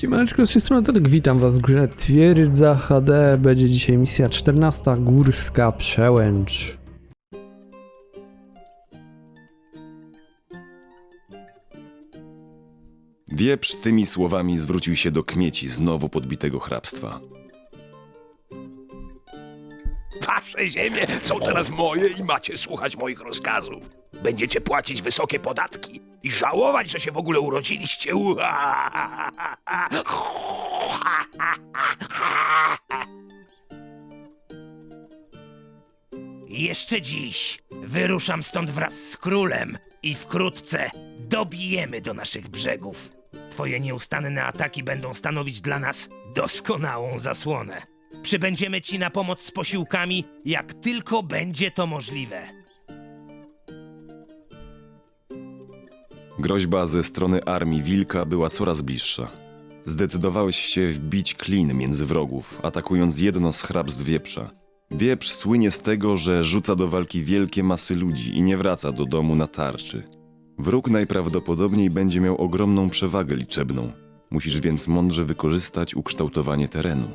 Siemaneczko, z tej strony Tadek, witam was w grze Twierdza HD. Będzie dzisiaj misja 14, Górska Przełęcz. Wieprz tymi słowami zwrócił się do kmieci znowu podbitego hrabstwa. Wasze ziemie są teraz moje i macie słuchać moich rozkazów. Będziecie płacić wysokie podatki i żałować, że się w ogóle urodziliście. Jeszcze dziś wyruszam stąd wraz z królem i wkrótce dobijemy do naszych brzegów. Twoje nieustanne ataki będą stanowić dla nas doskonałą zasłonę. Przybędziemy ci na pomoc z posiłkami, jak tylko będzie to możliwe. Groźba ze strony armii Wilka była coraz bliższa. Zdecydowałeś się wbić klin między wrogów, atakując jedno z hrabstw wieprza. Wieprz słynie z tego, że rzuca do walki wielkie masy ludzi i nie wraca do domu na tarczy. Wróg najprawdopodobniej będzie miał ogromną przewagę liczebną. Musisz więc mądrze wykorzystać ukształtowanie terenu.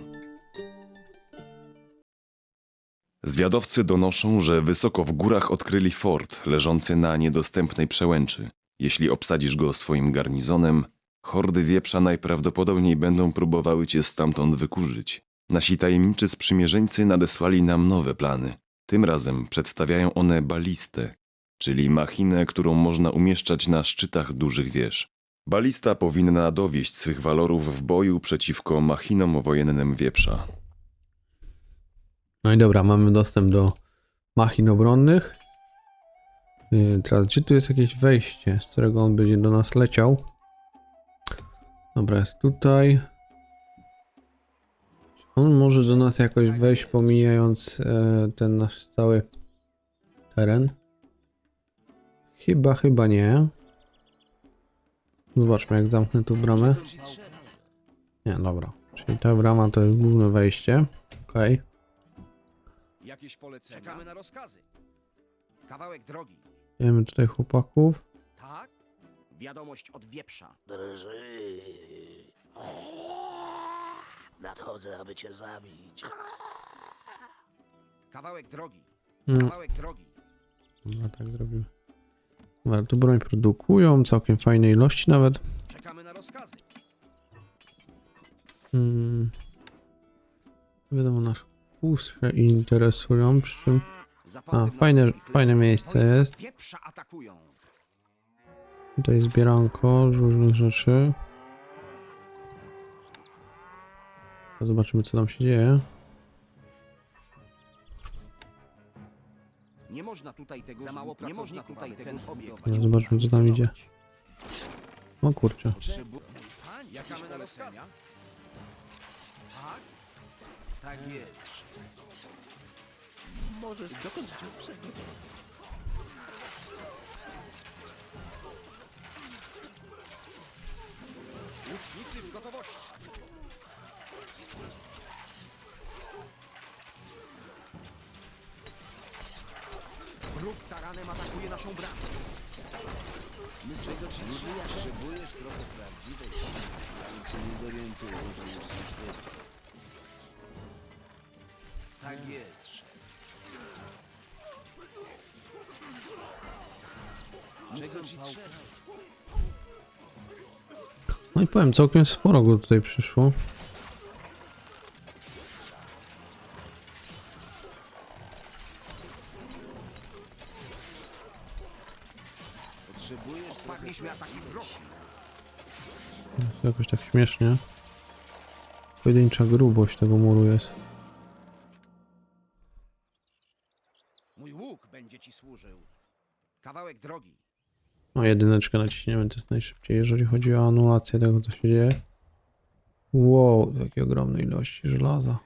Zwiadowcy donoszą, że wysoko w górach odkryli fort leżący na niedostępnej przełęczy. Jeśli obsadzisz go swoim garnizonem, hordy wieprza najprawdopodobniej będą próbowały cię stamtąd wykurzyć. Nasi tajemniczy sprzymierzeńcy nadesłali nam nowe plany. Tym razem przedstawiają one balistę, czyli machinę, którą można umieszczać na szczytach dużych wież. Balista powinna dowieść swych walorów w boju przeciwko machinom wojennym wieprza. No i dobra, mamy dostęp do machin obronnych. Yy, Teraz, gdzie tu jest jakieś wejście, z którego on będzie do nas leciał? Dobra, jest tutaj. Czy on może do nas jakoś wejść, pomijając e, ten nasz cały teren? Chyba, chyba nie. Zobaczmy, jak zamknę tu bramę. Nie, dobra. Czyli ta brama to jest główne wejście. Okej. Jakieś polecenia? Czekamy na rozkazy. Kawałek drogi. Wiemy tutaj chłopaków. Tak? Wiadomość od wieprza. Drży. Nadchodzę, aby cię zabić. Kawałek drogi. No, Kawałek drogi. dobra, tak zrobimy. Dobra, tu broń produkują, całkiem fajnej ilości nawet. Czekamy na rozkazy. Hmm. Wiadomo, nasz kusze interesują, przy czym W fajne- fajne miejsce jest. Tutaj zbieranko różnych rzeczy. Zobaczymy, co tam się dzieje. Nie można tutaj tego Za mało nie można tutaj obiekt. No, zobaczmy, co tam idzie. O kurczę. Czekamy na. Tak? Tak jest. Możesz dokąd cię uprzedzę. Łucznicy w gotowości. Wróg taranem atakuje naszą bramę. My swego czynu potrzebujesz trochę prawdziwej siły, więc się nie zorientuję, że już świetne. Tak jest, szef. No i powiem, całkiem sporo go tutaj przyszło. Jest to jakoś tak śmiesznie. Pojedyncza grubość tego muru jest. Mój łuk będzie ci służył. Kawałek drogi. No jedyneczkę naciśniemy, to jest najszybciej, jeżeli chodzi o anulację tego, co się dzieje. Wow, jakie ogromne ilości żelaza.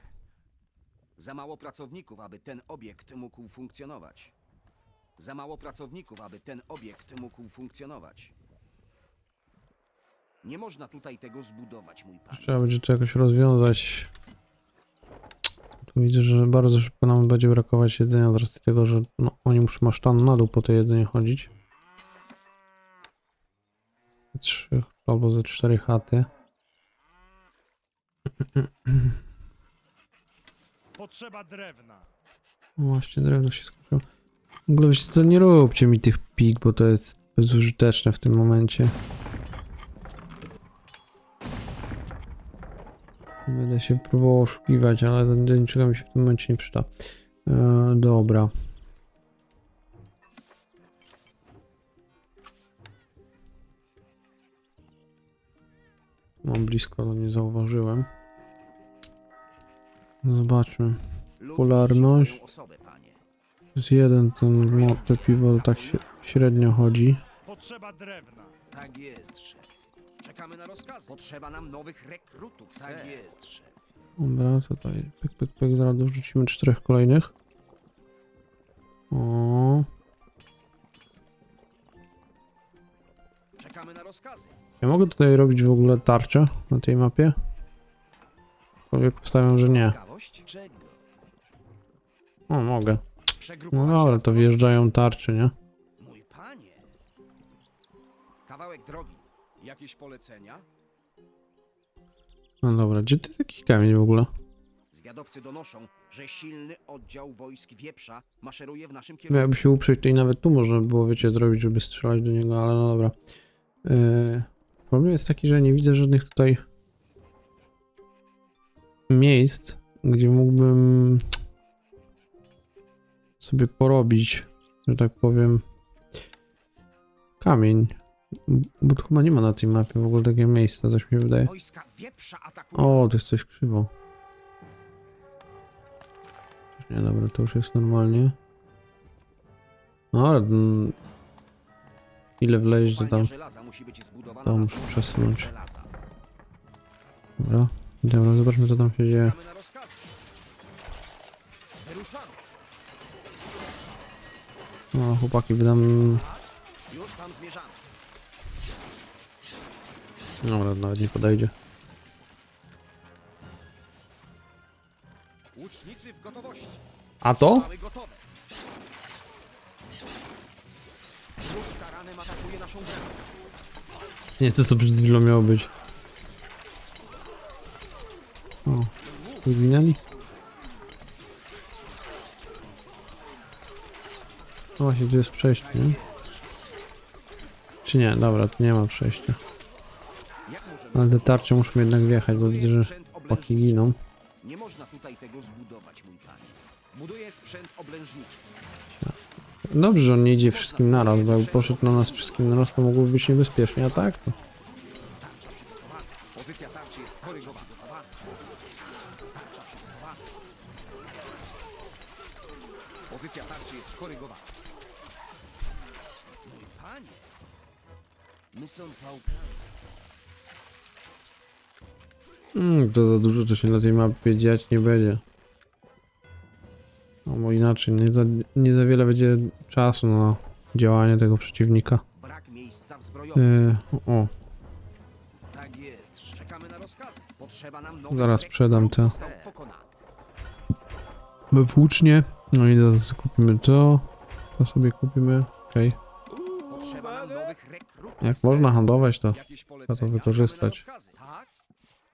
Za mało pracowników, aby ten obiekt mógł funkcjonować. Za mało pracowników, aby ten obiekt mógł funkcjonować. Nie można tutaj tego zbudować, mój panie. Trzeba będzie to jakoś rozwiązać. Tu widzę, że bardzo szybko nam będzie brakować jedzenia z racji tego, że no, oni muszą masztaną na dół po to jedzenie chodzić. Trzy albo ze cztery chaty. Potrzeba drewna. Właśnie drewno się skończyło. W ogóle wiecie co, nie róbcie mi tych pik, bo to jest bezużyteczne w tym momencie. Będę się próbował oszukiwać, ale do niczego mi się w tym momencie nie przyda. E, dobra. Mam blisko, to nie zauważyłem. Zobaczmy. Panie. Z jeden ten no, te piwo tak się, średnio chodzi. Potrzeba drewna. Tak jest, szef. Czekamy na rozkazy. Potrzeba nam nowych rekrutów, Tak jest, szef. Dobra, tutaj pyk, pyk, pyk, zaraz dorzucimy czterech kolejnych. Ja mogę tutaj robić w ogóle tarczę na tej mapie? Aczkolwiek obstawiam, że nie. O, mogę. No dobra, to wjeżdżają tarcze, nie? Mój panie. Kawałek drogi. Jakieś polecenia? No dobra, gdzie to jest jakiś kamień w ogóle? Zwiadowcy donoszą, że silny oddział wojsk wieprza maszeruje w naszym No kierunku. Jakby się uprzeć, to i nawet tu można by było, wiecie, zrobić, żeby strzelać do niego, ale no dobra. Yy, problem jest taki, że nie widzę żadnych tutaj miejsc, gdzie mógłbym sobie porobić, że tak powiem, kamień. Bo tu chyba nie ma na tej mapie w ogóle takiego miejsca, coś mi wydaje. O, to jest coś krzywo. Nie, dobra, to już jest normalnie. No ale... Ile Kopalnia tam... to muszę przesunąć. Dobra. Dobra, zobaczmy co tam się dzieje. No, chłopaki, wydam... Już tam zmierzamy. Dobra, nawet nie podejdzie. Łucznicy w gotowości. A to? Taranem atakuje naszą bramę. Nie, co to przed chwilą miało być? O, wyginęli? No właśnie, tu jest przejście, nie? Czy nie? Dobra, tu nie ma przejścia. Jak możemy Ale te tarcze muszą jednak wjechać, bo widzę, że sprzęt chłopaki oblężniczy. giną. Nie można tutaj tego zbudować, mój panie. Buduję sprzęt oblężniczy. Dobrze, że on nie idzie wszystkim naraz, bo jakby poszedł na nas wszystkim naraz, to mogłoby być niebezpiecznie, a tak? Pozycja tarczy jest korygowana. Tarcza przygotowana. Pozycja tarczy jest korygowana. Mój panie. My są pałkami. Mm, to za dużo, to się na tej mapie dziać nie będzie. Inaczej, nie za, nie za wiele będzie czasu na działanie tego przeciwnika. Brak miejsca w zbrojowni. Yy, o, Tak jest. Czekamy na rozkazy. Potrzeba nam nowych Zaraz sprzedam te. Został pokonany. włócznie. No i teraz kupimy to. To sobie kupimy. Okej. Potrzeba nam nowych rekrutów. Jak można handlować, to Jakieś polecenia? to wykorzystać. Czekamy na rozkazy. Tak?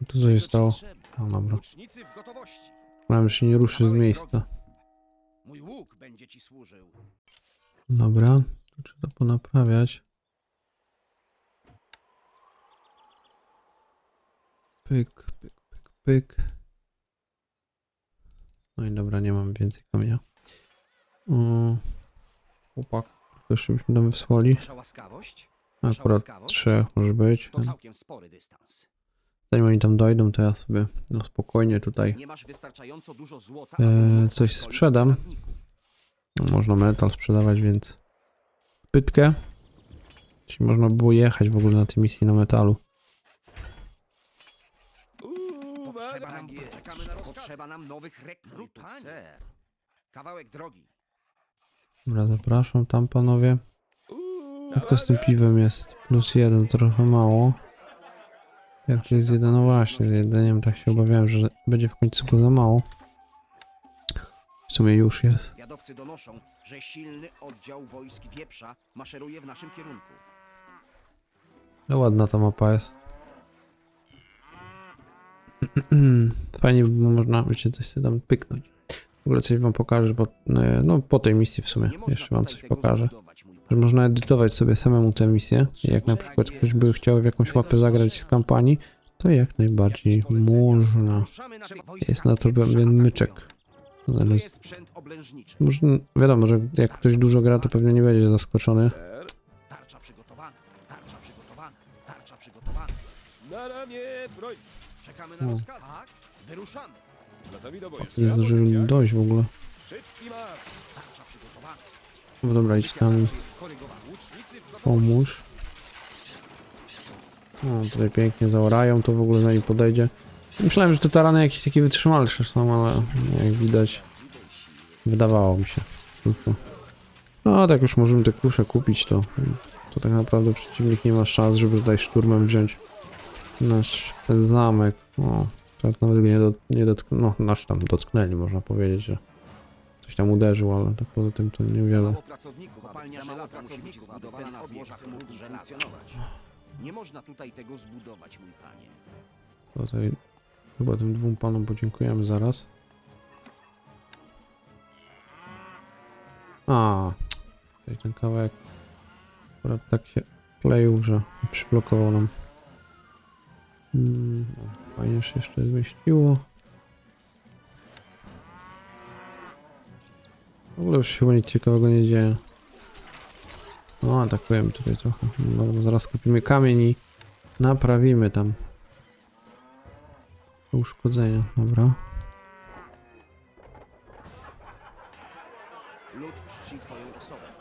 tu co się stało? No dobra. Łucznicy w gotowości. Mam się nie ruszy z miejsca. Mój łuk będzie ci służył. Dobra. Tu trzeba ponaprawiać. Pyk, pyk, pyk, pyk. No i dobra, nie mam więcej kamienia. O, chłopak, jeszcze byśmy tam wysłali. Wasza łaskawość? Akurat trzech może być. To całkiem spory dystans. Zanim oni tam dojdą, to ja sobie no spokojnie tutaj Nie masz wystarczająco dużo złota, aby móc coś sprzedam. no, można metal sprzedawać, więc pytkę. Czyli można było jechać w ogóle na tej misji na metalu. Potrzeba nam, czekamy na Potrzeba nam nowych rekrutów. Kawałek drogi. Dobra, zapraszam tam panowie. Jak to z tym piwem jest? Plus jeden, trochę mało. Jak to jest jeden? No właśnie, z jedzeniem tak się obawiałem, że będzie w końcu go za mało. W sumie już jest. Zwiadowcy donoszą, że silny oddział wojsk wieprza maszeruje w naszym kierunku. No ładna ta mapa jest. Fajnie by było można, wiecie, coś sobie tam pyknąć. W ogóle coś wam pokażę, bo, e, no po tej misji w sumie, Nie można jeszcze wam tutaj coś tego pokażę. zbudować, Że można edytować sobie samemu tę misję jak na przykład ktoś by chciał w jakąś mapę zagrać z kampanii, to jak najbardziej można. Jest na to pewien myczek. Może, wiadomo, że jak ktoś dużo gra, to pewnie nie będzie zaskoczony. Na ramię, broń! Czekamy na wyruszamy. Dojść w ogóle. Szybki marsz! No dobra, idź tam, pomóż. No, tutaj pięknie zaorają, to w ogóle zanim podejdzie. Myślałem, że te tarany jakieś takie wytrzymalsze są, ale jak widać, wydawało mi się. No, tak już możemy te kusze kupić, to, to tak naprawdę przeciwnik nie ma szans, żeby tutaj szturmem wziąć nasz zamek. O, tak nawet nie, nie dotknęli, no, nasz tam dotknęli, można powiedzieć, że coś tam uderzył, ale tak poza tym to niewiele. mało pracowników, kopalnia żelaza musi być zbudowana na złożach mógł funkcjonować. Nie można tutaj tego zbudować, mój panie. Tutaj chyba tym dwóm panom podziękujemy zaraz. A, tutaj ten kawałek akurat tak się kleił, że przyblokował nam. Mm, o, fajnie się jeszcze zmieściło. W ogóle już się chyba nic ciekawego nie dzieje. No, atakujemy tutaj trochę. No, zaraz kupimy kamień i naprawimy tam uszkodzenia, dobra.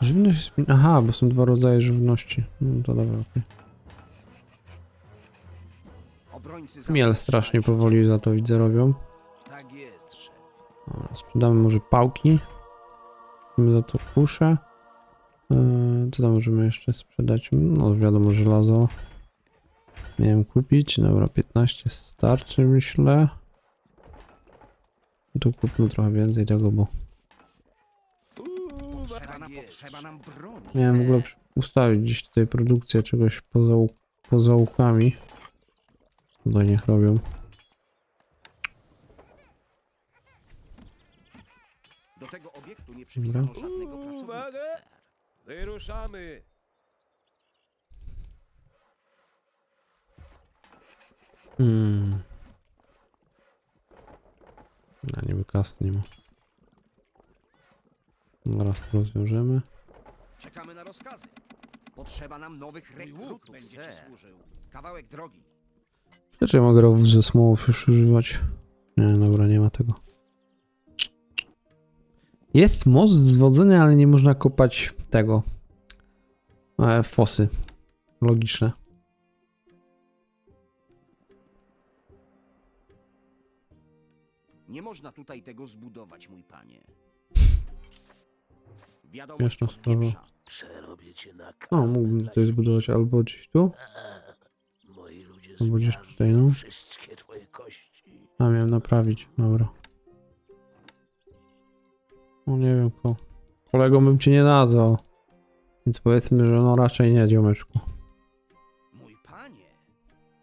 Żywność jest... Aha, bo są dwa rodzaje żywności. No to dobra, okej. Obrońcy Miel strasznie powoli za to widzę robią. Tak. Dobra, sprzedamy może pałki. Mamy za to kusze. Eee, co tam możemy jeszcze sprzedać? No wiadomo, żelazo. Miałem kupić. Dobra, 15 starczy myślę. Tu kupmy trochę więcej tego, bo miałem w ogóle ustawić gdzieś tutaj produkcję czegoś poza, poza łukami. Tutaj niech robią. Do tego nie przypisano żadnego pracownika, uwaga! Wyruszamy! Hmm. A niby kasy nie ma. Zaraz to rozwiążemy. Czekamy na rozkazy. Potrzeba nam nowych rekrutów, będzie ci służył. Kawałek drogi. Też ja mogę rowów ze smołów już używać. Nie, dobra, nie ma tego. Jest most zwodzony, ale nie można kopać tego. E, fosy. Logiczne. Nie można tutaj tego zbudować, mój panie. Wiadomość Śmieszna od sprawa. wieprza. Przerobię cię na O, mógłbym tutaj zbudować albo gdzieś tu, Moi ludzie albo gdzieś zmiażdżą tutaj, no. wszystkie twoje kości. A, miałem naprawić, dobra. No nie wiem, ko kolegą bym cię nie nazwał. Więc powiedzmy, że no raczej nie, ziomeczku. Mój panie.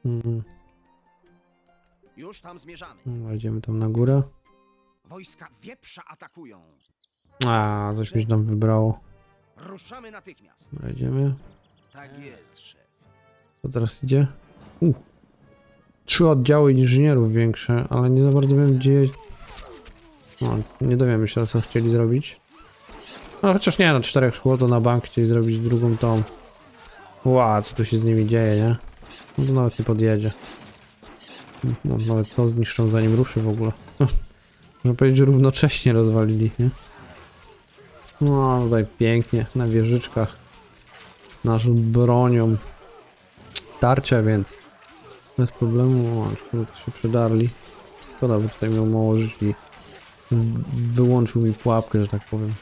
Mm, Już tam zmierzamy. dobra, idziemy tam na górę. Wojska wieprza atakują. A, coś mi się tam wybrało. Ruszamy natychmiast. Dobra, idziemy. Tak jest, szef. Co teraz idzie? U. Trzy oddziały inżynierów większe, ale nie za bardzo wiem gdzie... No, nie dowiemy się co chcieli zrobić. No chociaż nie, no czterech szkło to na bank chcieli zrobić drugą tą. Ła, co tu się z nimi dzieje, nie? No to nawet nie podjedzie. No, nawet to zniszczą zanim ruszy w ogóle. Można powiedzieć, że równocześnie rozwalili, nie? No tutaj pięknie, na wieżyczkach. Nasz bronią tarczę, więc bez problemu. O, się przydarli. Szkoda, bo tutaj miał mało żyć i w- wyłączył mi pułapkę, że tak powiem.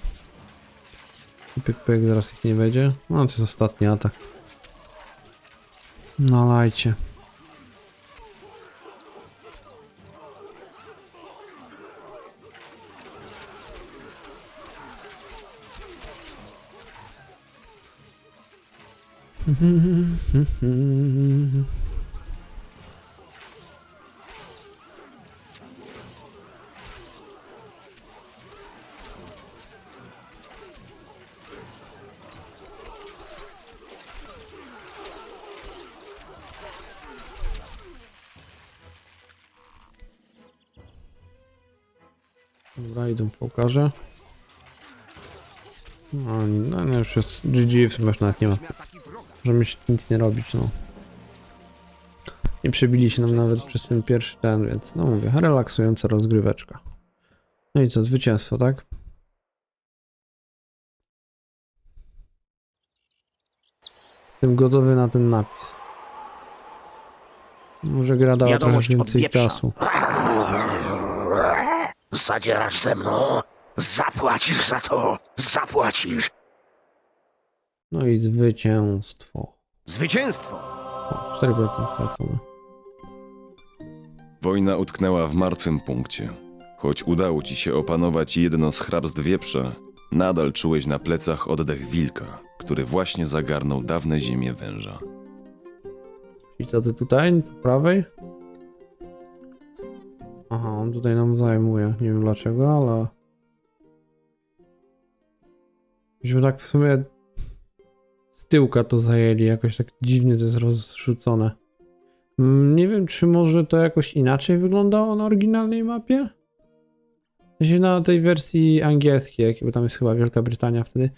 Pyk, pyk, zaraz ich nie będzie. No, to jest ostatni atak. Nalajcie. Dobra, idą pokażę. No, no, no już jest GG, w sumie już nawet nie ma. Możemy się nic nie robić, no. Nie przebili się nam nawet przez ten pierwszy ten, więc no mówię, relaksująca rozgryweczka. No i co, zwycięstwo, tak? Jestem gotowy na ten napis. Może gra dała trochę Wiadomość więcej czasu. Zadzierasz ze mną? Zapłacisz za to! Zapłacisz! No i zwycięstwo. Zwycięstwo! O, 4% stracone. Wojna utknęła w martwym punkcie. Choć udało ci się opanować jedno z hrabstw wieprza, nadal czułeś na plecach oddech wilka, który właśnie zagarnął dawne ziemie węża. I co ty tutaj, po prawej? Aha, on tutaj nam zajmuje. Nie wiem dlaczego, ale... Myśmy tak w sumie z tyłka to zajęli, jakoś tak dziwnie to jest rozrzucone. Mm, Nie wiem, czy może to jakoś inaczej wyglądało na oryginalnej mapie? Sensie na tej wersji angielskiej, bo tam jest chyba Wielka Brytania wtedy,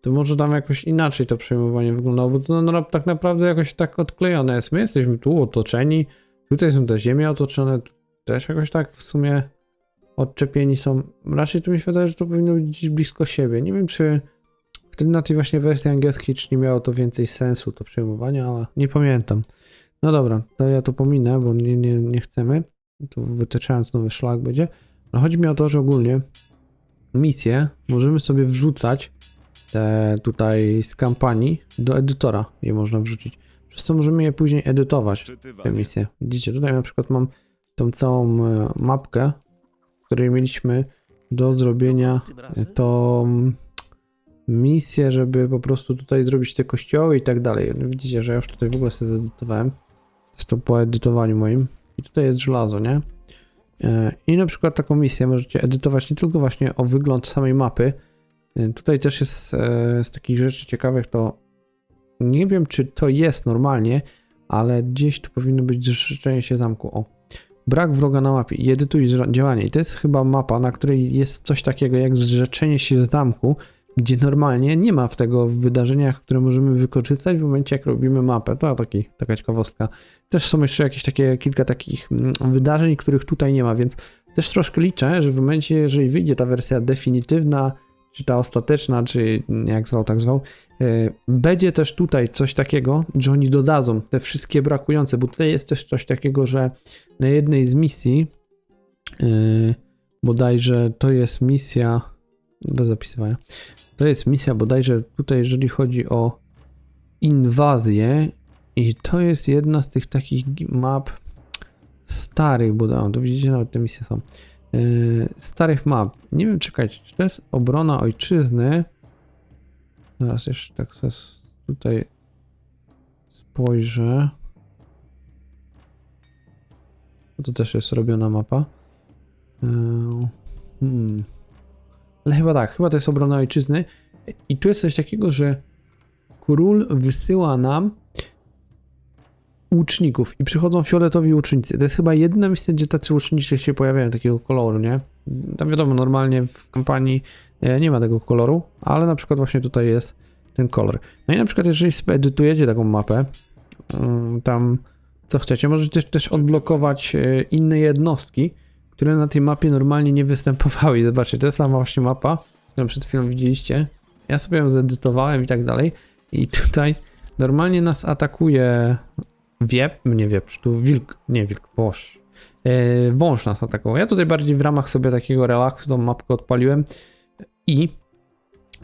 to może tam jakoś inaczej to przejmowanie wyglądało, bo to no, tak naprawdę jakoś tak odklejone jest. My jesteśmy tu otoczeni, tutaj są te ziemie otoczone, też jakoś tak w sumie odczepieni są. Raczej tu mi się wydaje, że to powinno być gdzieś blisko siebie. Nie wiem, czy wtedy na tej właśnie wersji angielskiej, czy nie miało to więcej sensu, to przejmowanie, ale nie pamiętam. No dobra, to ja to pominę, bo nie, nie, nie chcemy. To wytyczając nowy szlak będzie. No chodzi mi o to, że ogólnie misje możemy sobie wrzucać te tutaj z kampanii do edytora je można wrzucić. Przez co możemy je później edytować, te misje. Widzicie, tutaj na przykład mam tą całą e, mapkę, w której mieliśmy do zrobienia e, tą misję, żeby po prostu tutaj zrobić te kościoły i tak dalej. No Widzicie, że ja już tutaj w ogóle sobie zedytowałem. Jest to po edytowaniu moim. I tutaj jest żelazo, nie? E, I na przykład taką misję możecie edytować nie tylko właśnie o wygląd samej mapy. Tutaj też jest z takich rzeczy ciekawych to nie wiem czy to jest normalnie, ale gdzieś tu powinno być zrzeczenie się zamku. O. Brak wroga na mapie i edytuj działanie. I to jest chyba mapa, na której jest coś takiego jak zrzeczenie się zamku, gdzie normalnie nie ma w tego wydarzeniach, które możemy wykorzystać w momencie, jak robimy mapę. To taki, taka ciekawostka. Też są jeszcze jakieś takie, kilka takich mm, wydarzeń, których tutaj nie ma, więc też troszkę liczę, że w momencie, jeżeli wyjdzie ta wersja definitywna, czy ta ostateczna, czy jak zwał, tak zwał, e, będzie też tutaj coś takiego, że oni dodadzą te wszystkie brakujące, bo tutaj jest też coś takiego, że na jednej z misji, yy, bodajże to jest misja, bez zapisywania, to jest misja bodajże tutaj, jeżeli chodzi o inwazję i to jest jedna z tych takich map starych, bo no, to widzicie, nawet te misje są, starych map. Nie wiem, czekajcie, czy to jest obrona ojczyzny? Teraz jeszcze tak tutaj spojrzę. To też jest robiona mapa. Eee, Hmm. Ale chyba tak, chyba to jest obrona ojczyzny. I tu jest coś takiego, że król wysyła nam łuczników i przychodzą fioletowi łucznicy. To jest chyba jedyna misja, gdzie tacy łucznicy się pojawiają takiego koloru, nie? Tam wiadomo, normalnie w kampanii e, nie ma tego koloru, ale na przykład właśnie tutaj jest ten kolor. No i na przykład jeżeli edytujecie taką mapę, mm, tam co chcecie, możecie też, też odblokować e, inne jednostki, które na tej mapie normalnie nie występowały. I zobaczcie, to jest sama właśnie mapa, którą przed chwilą widzieliście. Ja sobie ją zedytowałem i tak dalej. I tutaj normalnie nas atakuje wiep, nie wieprz, tu wilk, nie wilk, boż. E, wąż nas atakował. Ja tutaj bardziej w ramach sobie takiego relaksu tą mapkę odpaliłem i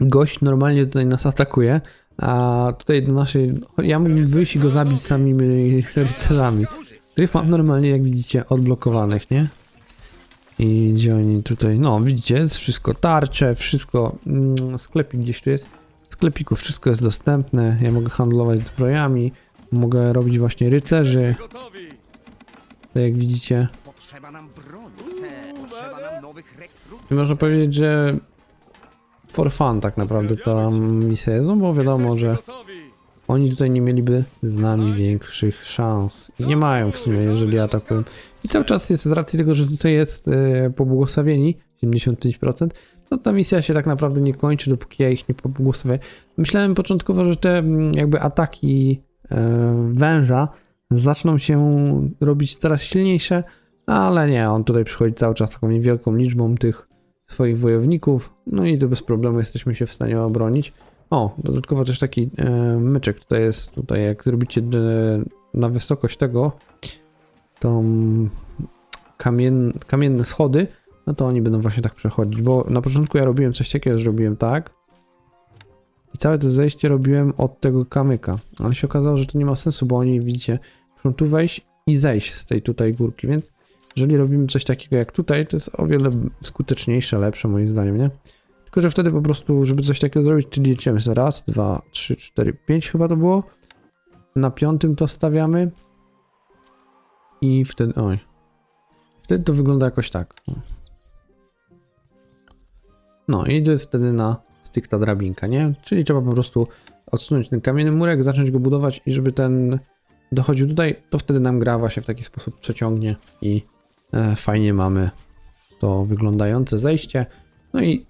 gość normalnie tutaj nas atakuje, a tutaj do naszej, ja mógłbym wyjść i go zabić samymi rycerzami. Tych mam normalnie, jak widzicie, odblokowanych, nie? I gdzie oni tutaj, no widzicie, jest wszystko, tarcze, wszystko, mm, sklepik gdzieś tu jest, w sklepiku wszystko jest dostępne, ja mogę handlować zbrojami, mogę robić właśnie rycerzy, Gotowi! tak jak widzicie. I można powiedzieć, że for fun tak naprawdę ta misja jest, no bo wiadomo, że oni tutaj nie mieliby z nami większych szans. I nie mają w sumie, jeżeli atakują. I cały czas jest z racji tego, że tutaj jest e, pobłogosławieni, 75%, to ta misja się tak naprawdę nie kończy, dopóki ja ich nie pobłogosławię. Myślałem początkowo, że te mm, jakby ataki węża zaczną się robić coraz silniejsze, ale nie, on tutaj przychodzi cały czas taką niewielką liczbą tych swoich wojowników, no i to bez problemu jesteśmy się w stanie obronić. O, dodatkowo też taki e, myczek tutaj jest, tutaj jak zrobicie e, na wysokość tego, tą kamien, kamienne schody, no to oni będą właśnie tak przechodzić, bo na początku ja robiłem coś takiego, że robiłem tak i całe to zejście robiłem od tego kamyka, ale się okazało, że to nie ma sensu, bo oni, widzicie, muszą tu wejść i zejść z tej tutaj górki, więc jeżeli robimy coś takiego jak tutaj, to jest o wiele skuteczniejsze, lepsze moim zdaniem, nie? Tylko, że wtedy po prostu, żeby coś takiego zrobić, czyli liczymy sobie raz, dwa, trzy, cztery, pięć chyba to było. Na piątym to stawiamy. I wtedy, oj. Wtedy to wygląda jakoś tak. No i to jest wtedy na styk ta drabinka, nie? Czyli trzeba po prostu odsunąć ten kamienny murek, zacząć go budować i żeby ten dochodził tutaj, to wtedy nam gra właśnie w taki sposób przeciągnie i e, fajnie mamy to wyglądające zejście. No i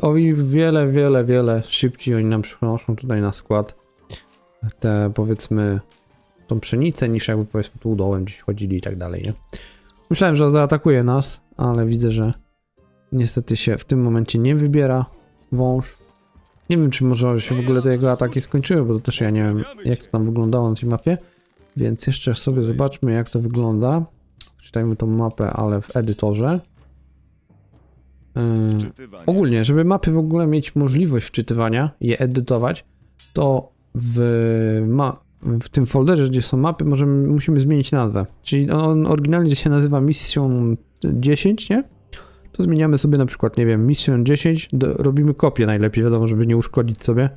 o wiele, wiele, wiele szybciej oni nam przynoszą tutaj na skład te powiedzmy tą pszenicę niż jakby powiedzmy tu dołem gdzieś chodzili i tak dalej, nie? Myślałem, że zaatakuje nas, ale widzę, że niestety się w tym momencie nie wybiera wąż. Nie wiem, czy może się w ogóle te jego ataki skończyły, bo to też ja nie wiem, jak to tam wyglądało na tej mapie. Więc jeszcze sobie zobaczmy, jak to wygląda. Czytajmy tą mapę, ale w edytorze. Yy. Ogólnie, żeby mapy w ogóle mieć możliwość wczytywania, je edytować, to w, ma, w tym folderze, gdzie są mapy, możemy, musimy zmienić nazwę. Czyli on oryginalnie się nazywa misją 10, nie? To zmieniamy sobie na przykład, nie wiem, misją 10, do, robimy kopię najlepiej, wiadomo, żeby nie uszkodzić sobie.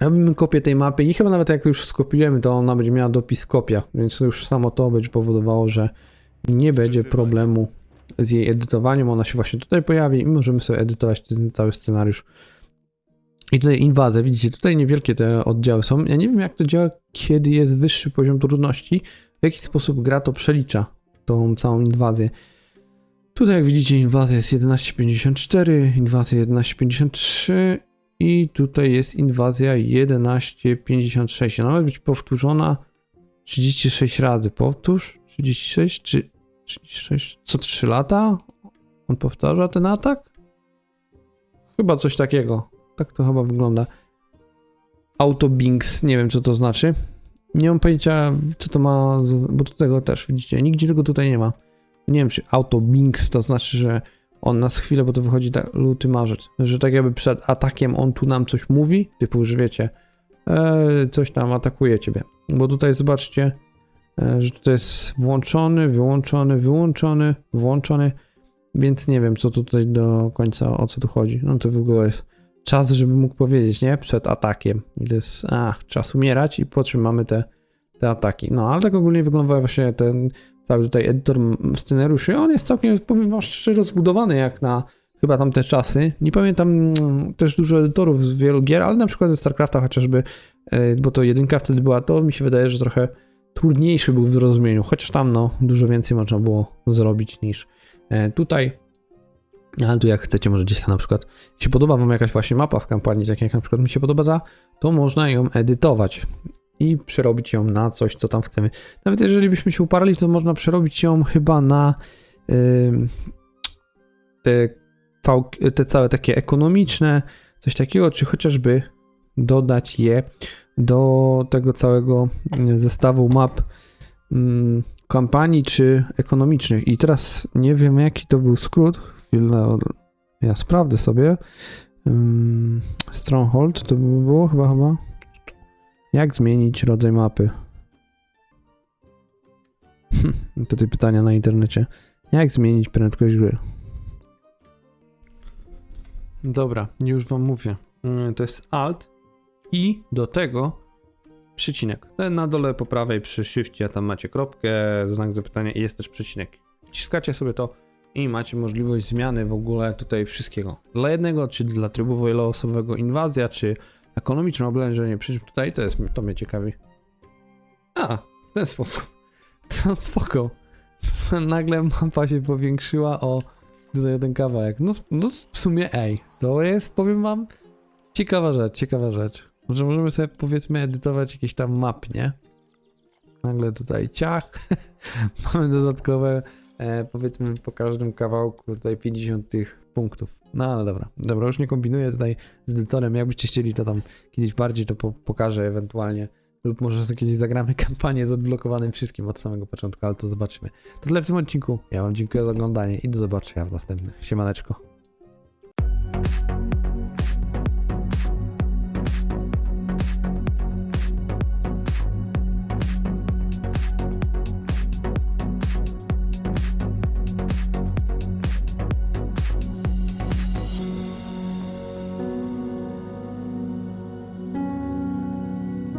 Robimy kopię tej mapy i chyba nawet jak już skopiujemy, to ona będzie miała dopis kopia, więc już samo to będzie powodowało, że nie będzie problemu z jej edytowaniem. Ona się właśnie tutaj pojawi i możemy sobie edytować ten cały scenariusz. I tutaj inwazja, widzicie, tutaj niewielkie te oddziały są. Ja nie wiem jak to działa, kiedy jest wyższy poziom trudności, w jaki sposób gra to przelicza, tą całą inwazję. Tutaj jak widzicie inwazja jest 1154, inwazja 1153 i tutaj jest inwazja 1156. Ona ma być powtórzona 36 razy. Powtórz 36 czy 36 co 3 lata? On powtarza ten atak? Chyba coś takiego. Tak to chyba wygląda. Autobinks, nie wiem co to znaczy. Nie mam pojęcia co to ma, bo do tego też widzicie, nigdzie tego tutaj nie ma. Nie wiem czy autobinks to znaczy, że on nas chwilę, bo to wychodzi tak luty, marzec, że tak jakby przed atakiem on tu nam coś mówi, typu, że wiecie, e, coś tam atakuje ciebie. Bo tutaj zobaczcie, e, że tutaj jest włączony, wyłączony, wyłączony, włączony, więc nie wiem, co tutaj do końca, o co tu chodzi. No to w ogóle jest czas, żeby mógł powiedzieć, nie? Przed atakiem. I jest, ach, czas umierać i po czym mamy te, te ataki. No, ale tak ogólnie wygląda właśnie ten cały tutaj edytor scenariuszy. On jest całkiem, powiem szczerze, rozbudowany jak na chyba tamte czasy. Nie pamiętam mm, też dużo edytorów z wielu gier, ale na przykład ze StarCrafta chociażby, e, bo to jedynka wtedy była, to mi się wydaje, że trochę trudniejszy był w zrozumieniu, chociaż tam no dużo więcej można było zrobić niż e, tutaj. Ale tu jak chcecie, możecie na przykład, jeśli podoba wam jakaś właśnie mapa z kampanii, tak jak na przykład mi się podoba to można ją edytować i przerobić ją na coś, co tam chcemy. Nawet jeżeli byśmy się uparli, to można przerobić ją chyba na te, te całe takie ekonomiczne, coś takiego, czy chociażby dodać je do tego całego zestawu map kampanii czy ekonomicznych. I teraz nie wiem, jaki to był skrót. Chwilę, ja sprawdzę sobie. Stronghold to by było chyba, chyba. Jak zmienić rodzaj mapy? Hm, Tutaj pytania na internecie. Jak zmienić prędkość gry? Dobra, już wam mówię. Mm, To jest Alt i do tego przycinek. Ten na dole po prawej przy shifcie tam macie kropkę, znak zapytania i jest też przycinek. Wciskacie sobie to i macie możliwość zmiany w ogóle tutaj wszystkiego. Dla jednego, czy dla trybu wieloosobowego inwazja, czy ekonomiczne oblężenie. Przy tutaj to jest, to mnie ciekawi. A, w ten sposób. To spoko. Nagle mapa się powiększyła o ten kawałek. No, no w sumie ej, to jest, powiem wam, ciekawa rzecz, ciekawa rzecz. Może możemy sobie powiedzmy edytować jakieś tam map, nie? Nagle tutaj ciach. Mamy dodatkowe, e, powiedzmy po każdym kawałku tutaj 50 tych punktów. No ale dobra, dobra, już nie kombinuję tutaj z edytorem. Jakbyście chcieli to tam kiedyś bardziej, to po, pokażę ewentualnie. Lub może sobie kiedyś zagramy kampanię z odblokowanym wszystkim od samego początku, ale to zobaczymy. To tyle w tym odcinku. Ja wam dziękuję za oglądanie i do zobaczenia w następnych. Siemaneczko.